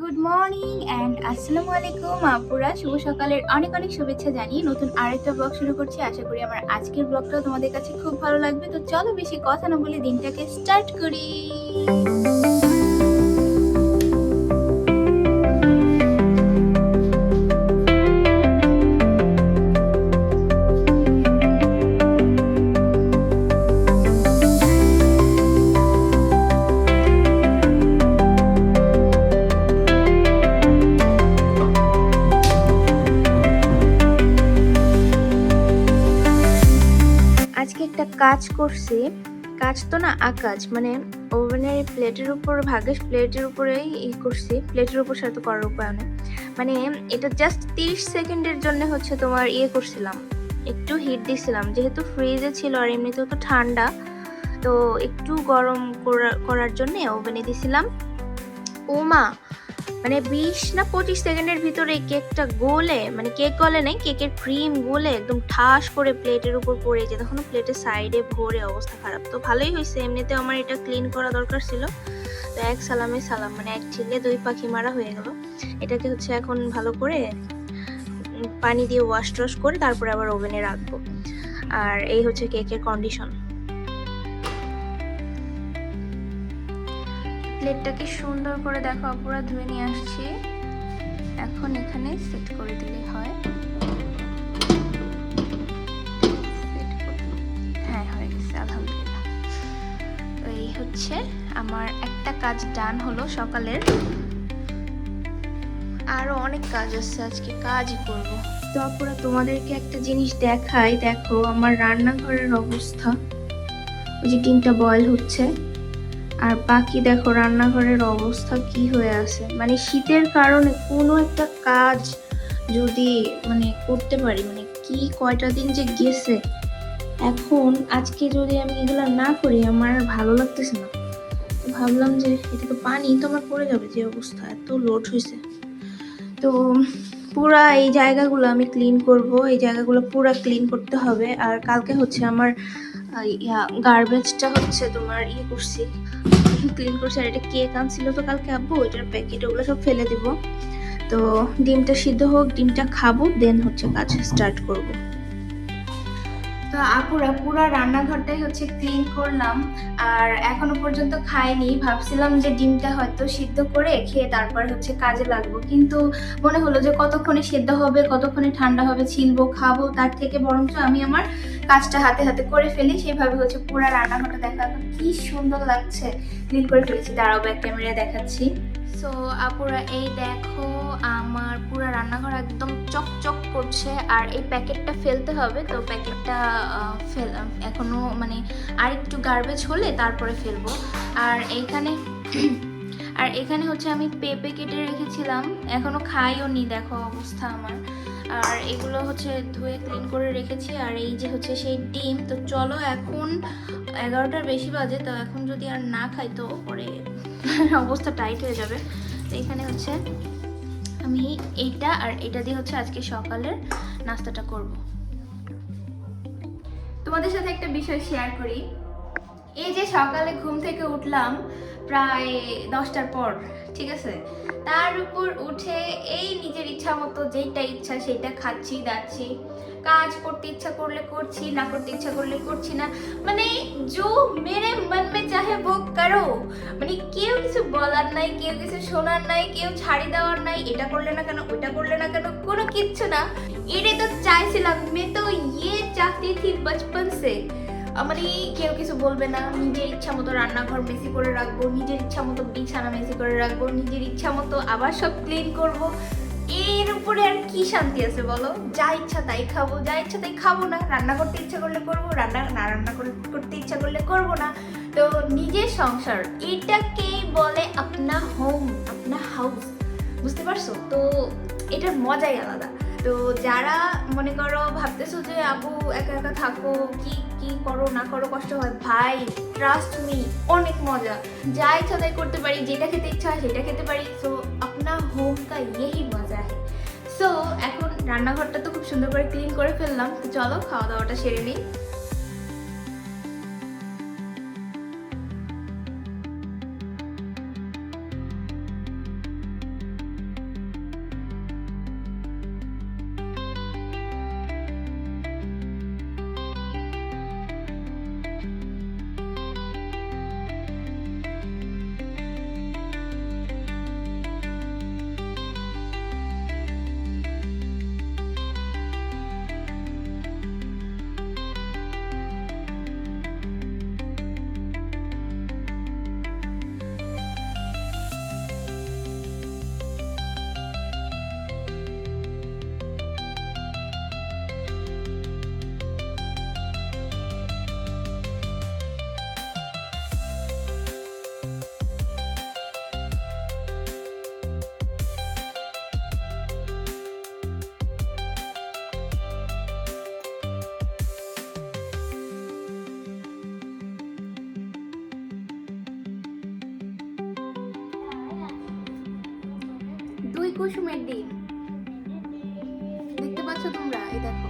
Good morning and আসসালামু আলাইকুম আপুরা। শুভ সকালের অনেক অনেক শুভেচ্ছা জানিয়ে নতুন আরেকটা ব্লগ শুরু করছি। আশা করি আমার আজকের ব্লগটাও তোমাদের কাছে খুব ভালো লাগবে। তো চলো বেশি কথা না বলে দিনটাকে স্টার্ট করি। একটা কাজ করছি, কাজ তো না আকাজ মানে ওভেনের প্লেটের উপর ভাগেস প্লেটের উপরেই ই করছি, প্লেটের উপর সাথে করার উপায় নেই। মানে এটা জাস্ট তিরিশ সেকেন্ডের জন্য হচ্ছে তোমার ইয়ে করছিলাম, একটু হিট দিছিলাম, যেহেতু ফ্রিজে ছিল আর এমনিতেও তো ঠান্ডা, তো একটু গরম করা- করার জন্য ওভেনে দিছিলাম। ও মা মানে বিশ না পঁচিশ সেকেন্ডের ভিতরে কেকটা গলে মানে কেক গলে নেই, কেকের ক্রিম গলে একদম ঠাস করে প্লেটের উপর পড়ে যায় তখন প্লেটের সাইডে ভরে অবস্থা খারাপ। তো ভালোই হয়েছে। এমনিতে আমার এটা ক্লিন করা দরকার ছিল। তো এক সালামে সালাম মানে এক ঢিলে দুই পাখি মারা হয়ে গেল। এটাকে হচ্ছে এখন ভালো করে পানি দিয়ে ওয়াশ টশ করে তারপরে আবার ওভেনে রাখব। আর এই হচ্ছে কেকের কন্ডিশন প্লেটটাকে সুন্দর করে দেখো পুরো ধুয়ে নিয়ে আসছি। এখন এখানে সেট করে দিলে হয়। হ্যাঁ হয়ে গেছে, আলহামদুলিল্লাহ। তো এই হচ্ছে আমার একটা কাজ ডান হলো সকালের। আরও অনেক কাজ আছে, আজকে কাজই করব। তো আপুরা, তোমাদেরকে একটা জিনিস দেখাই। দেখো, আমার রান্নাঘরের অবস্থা। ওই যে ডিমটা বয়েল হচ্ছে। আর বাকি দেখো রান্নাঘরের অবস্থা কি হয়ে আছে? মানে শীতের কারণে কোনো একটা কাজ যদি মানে করতে পারি মানে কি কয়টা দিন যে গেছে, এখন আজকে যদি আমি এগুলো না করি আমার ভালো লাগতেছে না। ভাবলাম যে এটা তো পানি তো আমার পড়ে যাবে যে অবস্থা, এত লোড হয়েছে। তো পুরা এই জায়গাগুলো আমি ক্লিন করব, এই জায়গাগুলো পুরা ক্লিন করতে হবে। আর কালকে হচ্ছে আমার গার্বেজটা হচ্ছে তোমার ইয়ে করছি ক্লিন করছি, আর এটা কেক আনছিল তো কালকে আব্বু ওইটার প্যাকেট ওগুলো সব ফেলে দিব। তো ডিমটা সিদ্ধ হোক, ডিমটা খাব দেন হচ্ছে কাজ স্টার্ট করব। আপুরা, পুরো রান্নাঘরটাই হচ্ছে ক্লিন করলাম। আর এখনও পর্যন্ত খাইনি, ভাবছিলাম যে ডিমটা হয়তো সিদ্ধ করে খেয়ে তারপর হচ্ছে কাজে লাগবো। কিন্তু মনে হলো যে কতক্ষণে সিদ্ধ হবে, কতক্ষণে ঠান্ডা হবে, ছিলবো, খাব, তার থেকে বরঞ্চ আমি আমার কাজটা হাতে হাতে করে ফেলি। সেভাবে হচ্ছে পুরো রান্নাঘরটা দেখা কি সুন্দর লাগছে। ক্লিন করে ফেলেছি, দাঁড়াও ব্যাক ক্যামেরায় দেখাচ্ছি। সো আপুরা, এই দেখো আমার পুরো রান্নাঘর একদম চকচক করছে আর এই প্যাকেটটা ফেলতে হবে, তো প্যাকেটটা ফেল, এখনও মানে আর একটু গার্বেজ হলে তারপরে ফেলব। আর এইখানে, আর এখানে হচ্ছে আমি পেঁপে কেটে রেখেছিলাম, এখনও খাইও নি, দেখো অবস্থা আমার। আর এগুলো হচ্ছে ধুয়ে ক্লিন করে রেখেছি, আর এই যে হচ্ছে সেই ডিম, তো চলো এখন এগারোটার বেশি বাজে, তো এখন যদি আর না খাই, তো পরে অবস্থা টাইট হয়ে যাবে। এখানে হচ্ছে আমি এইটা আর এটা দিয়ে হচ্ছে আজকে সকালের নাস্তাটা করব। তোমাদের সাথে একটা বিষয় শেয়ার করি। এই যে সকালে ঘুম থেকে উঠলাম প্রায় দশটার পর, ঠিক আছে? তার উপর উঠে এই নিজের ইচ্ছা মতো যেটা ইচ্ছা সেটা খাচ্ছি, দাচ্ছি। কাজ করতে ইচ্ছা করলে করছি, না করতে ইচ্ছা করলে করছি না। মানে জো মেরে মন মে চাহে वो করো। মানে কেউ কিছু বলার নাই, কেউ কিছু শোনার নাই, কেউ ছাড়ি দেওয়ার নাই, এটা করলে না কেন ওটা করলে না কেন, কোনো কিচ্ছু না। এটাই তো চাইছিলাম, মে তো ইয়ে চাহতি থি বচপন সে। মানে কেউ কিছু বলবে না। নিজের ইচ্ছা মতো রান্নাঘর মেসি করে রাখব, নিজের ইচ্ছা মতো বিছানা মেসি করে রাখব, নিজের ইচ্ছা মতো আবার সব ক্লিন করব। এর উপরে আর কি শান্তি আছে বলো? যা ইচ্ছা তাই খাব, যা ইচ্ছা তাই খাব না। রান্না করতে ইচ্ছা করলে করব, রান্না না রান্না করে- করতে ইচ্ছা করলে করব না। তো নিজের সংসার এটাকেই বলে আপনা হোম আপনা হাউস বুঝতে পারছ? তো এটার মজাই আলাদা। তো যারা মনে করো, ভাবতেছো যে, আপু, একা একা থাকো, কি কি করো, না করো, কষ্ট হয়? ভাই ট্রাস্ট মি অনেক মজা। যা ইচ্ছা তাই করতে পারি, যেটা খেতে ইচ্ছা হয় সেটা খেতে পারি। সো আপনার হোম কা ইয়েই মজা হয় সো এখন রান্নাঘরটা তো খুব সুন্দর করে ক্লিন করে ফেললাম। তো চলো খাওয়া দাওয়াটা সেরে নিই। দুই কুসুমের ডিম। দেখতে পাচ্ছ তোমরা, এই দেখো।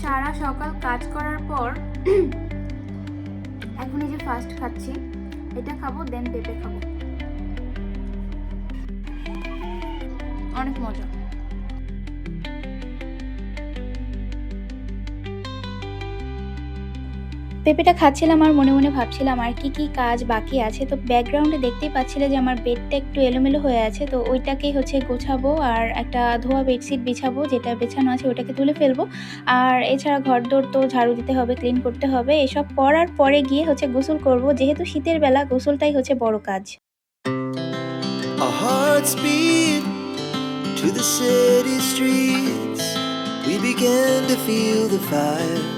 সারা সকাল কাজ করার পর, এখন এই যে ফার্স্ট খাচ্ছি। এটা খাব দেন পেঁপে খাব। অনেক মজা। পেঁপেটা খাচ্ছিলাম আর মনে মনে ভাবছিলাম, আর কি কি কাজ বাকি আছে তো ব্যাকগ্রাউন্ডে দেখতেই পাচ্ছিলে যে আমার বেডটা একটু এলোমেলো হয়ে আছে, তো ওইটাকেই হচ্ছে গোছাবো আর একটা ধোয়া বেডশিট বিছাবো, যেটা বেছানো আছে ওটাকে তুলে ফেলব আর এছাড়া ঘর দোর তো ঝাড়ু দিতে হবে ক্লিন করতে হবে, এসব করার পরে গিয়ে হচ্ছে গোসল করব, যেহেতু শীতের বেলা গোসলটাই হচ্ছে বড় কাজ to the city streets. We began to feel the fire.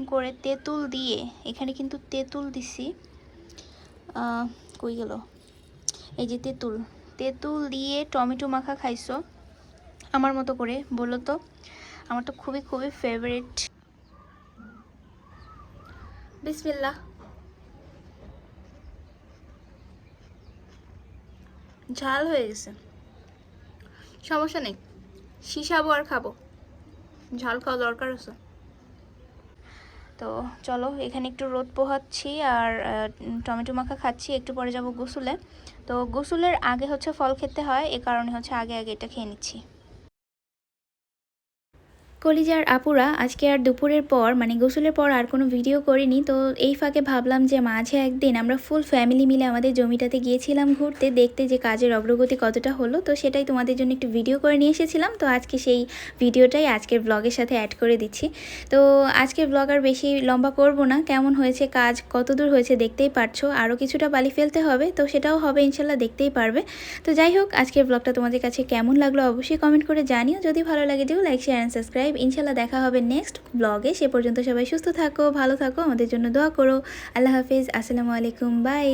এরকম করে তেঁতুল দিয়ে, এখানে কিন্তু তেঁতুল দিছি। কই গেল? এই যে তেঁতুল। তেঁতুল দিয়ে টমেটো মাখা খাইছো, আমার মতো করে, বলো তো? আমার তো খুবই খুবই ফেভারিট বিসমিল্লাহ। ঝাল হয়ে গেছে। সমস্যা নেই। শিশাবো আর খাব। ঝাল খাওয়া দরকার আছে। তো চলো, এখানে একটু রোদ পোহাচ্ছি আর টমেটো মাখা খাচ্ছি, একটু পরে যাব গোসলে। তো গোসলের আগে হচ্ছে ফল খেতে হয়, এ কারণে হচ্ছে আগে আগে এটা খেয়ে নিচ্ছি। কলিজার আপুরা, আজকে আর দুপুরের পর মানে গোসলের পর আর কোনো ভিডিও করিনি, তো এই ফাঁকে ভাবলাম যে মাঝে একদিন আমরা ফুল ফ্যামিলি মিলে আমাদের জমিটাতে গিয়েছিলাম ঘুরতে, দেখতে যে কাজের অগ্রগতি কতটা হলো, তো সেটাই তোমাদের জন্য একটু ভিডিও করে নিয়ে এসেছিলাম। তো আজকে সেই ভিডিওটাই আজকের ব্লগের সাথে অ্যাড করে দিচ্ছি। তো আজকের ব্লগ আর বেশি লম্বা করব না, কেমন হয়েছে কাজ কত দূর হয়েছে দেখতেই পারছ আরও কিছুটা বালি ফেলতে হবে, তো সেটাও হবে ইনশাল্লাহ দেখতেই পারবে। তো যাই হোক, আজকের ব্লগটা তোমাদের কাছে কেমন লাগল অবশ্যই কমেন্ট করে জানিও, যদি ভালো লাগে দিও লাইক শেয়ার অ্যান্ড সাবস্ক্রাইব ইনশাল্লাহ দেখা হবে নেক্সট ব্লগে সে পর্যন্ত সবাই সুস্থ থাকো, ভালো থাকো, আমাদের জন্য দোয়া করো। আল্লাহ হাফিজ, আসসালামু আলাইকুম বাই